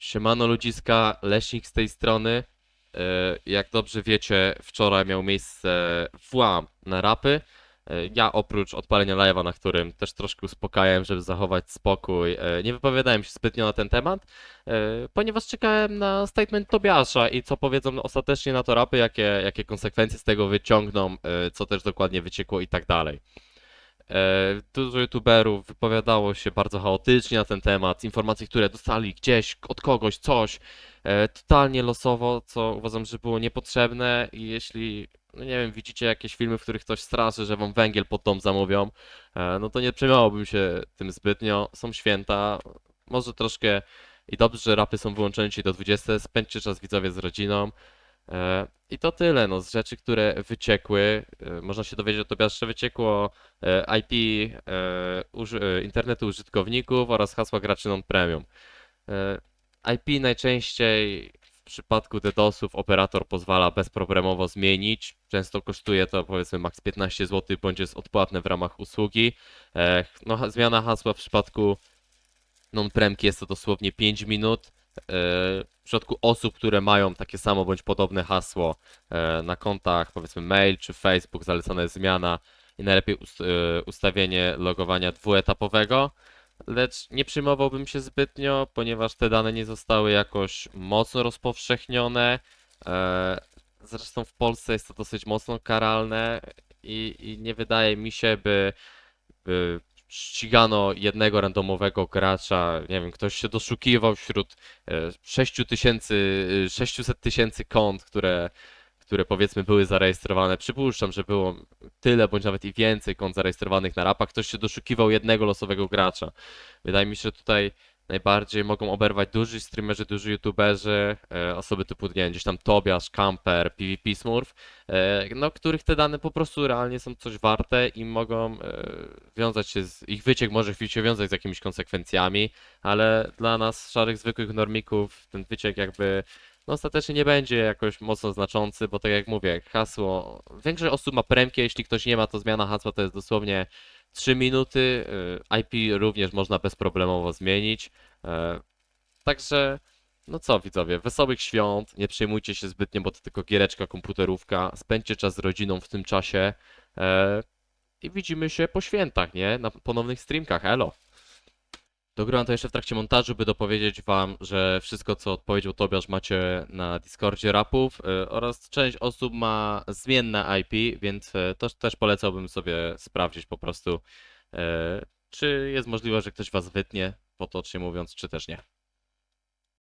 Siemano ludziska, Leśnik z tej strony. E, Jak dobrze wiecie, wczoraj miał miejsce włam na rapy. E, Ja oprócz odpalenia live'a, na którym też troszkę uspokajałem, żeby zachować spokój, e, nie wypowiadałem się zbytnio na ten temat, ponieważ czekałem na statement Tobiasza i co powiedzą ostatecznie na to rapy, jakie, jakie konsekwencje z tego wyciągną, co też dokładnie wyciekło i tak dalej. E, Dużo youtuberów wypowiadało się bardzo chaotycznie na ten temat, informacje, które dostali gdzieś od kogoś, coś, e, totalnie losowo, co uważam, że było niepotrzebne i jeśli, no nie wiem, widzicie jakieś filmy, w których ktoś straszy, że wam węgiel pod dom zamówią, e, no to nie przejmowałbym się tym zbytnio, są święta, może troszkę i dobrze, że rapy są wyłączone dzisiaj do 20, spędźcie czas widzowie z rodziną, I to tyle, no, z rzeczy, które wyciekły. E, Można się dowiedzieć, że to jeszcze wyciekło e, IP e, uży- internetu użytkowników oraz hasła graczy non-premium. IP najczęściej w przypadku DDoSów operator pozwala bezproblemowo zmienić. Często kosztuje to powiedzmy maks 15 zł bądź jest odpłatne w ramach usługi. No, zmiana hasła w przypadku non-premki jest to dosłownie 5 minut. E, W przypadku osób, które mają takie samo bądź podobne hasło e, na kontach, powiedzmy mail czy Facebook, zalecana jest zmiana i najlepiej e, ustawienie logowania dwuetapowego, lecz nie przejmowałbym się zbytnio, ponieważ te dane nie zostały jakoś mocno rozpowszechnione. Zresztą w Polsce jest to dosyć mocno karalne i, i nie wydaje mi się, by, by ścigano jednego randomowego gracza, nie wiem, ktoś się doszukiwał wśród e, 6 tysięcy, e, 600 tysięcy kont, które, które powiedzmy były zarejestrowane. Przypuszczam, że było tyle bądź nawet i więcej kont zarejestrowanych na rapach. Ktoś się doszukiwał jednego losowego gracza. Wydaje mi się, że tutaj najbardziej mogą oberwać duży streamerzy, duży youtuberzy, e, osoby typu, nie wiem, gdzieś tam Tobiasz, Camper, PvP Smurf, e, no, których te dane po prostu realnie są coś warte i mogą e, wiązać się z, ich wyciek może się wiązać z jakimiś konsekwencjami, ale dla nas, szarych, zwykłych normików, ten wyciek jakby no ostatecznie nie będzie jakoś mocno znaczący, bo tak jak mówię, hasło, większość osób ma premkę, jeśli ktoś nie ma, to zmiana hasła to jest dosłownie 3 minuty, IP również można bezproblemowo zmienić, także no co widzowie, wesołych świąt, nie przejmujcie się zbytnio, bo to tylko giereczka, komputerówka, spędźcie czas z rodziną w tym czasie e, i widzimy się po świętach, nie? Na ponownych streamkach, elo! Dogrywam to jeszcze w trakcie montażu, by dopowiedzieć wam, że wszystko co odpowiedział Tobiasz macie na Discordzie rapów y, oraz część osób ma zmienne IP, więc to też polecałbym sobie sprawdzić po prostu, czy jest możliwe, że ktoś was wytnie, potocznie mówiąc, czy też nie.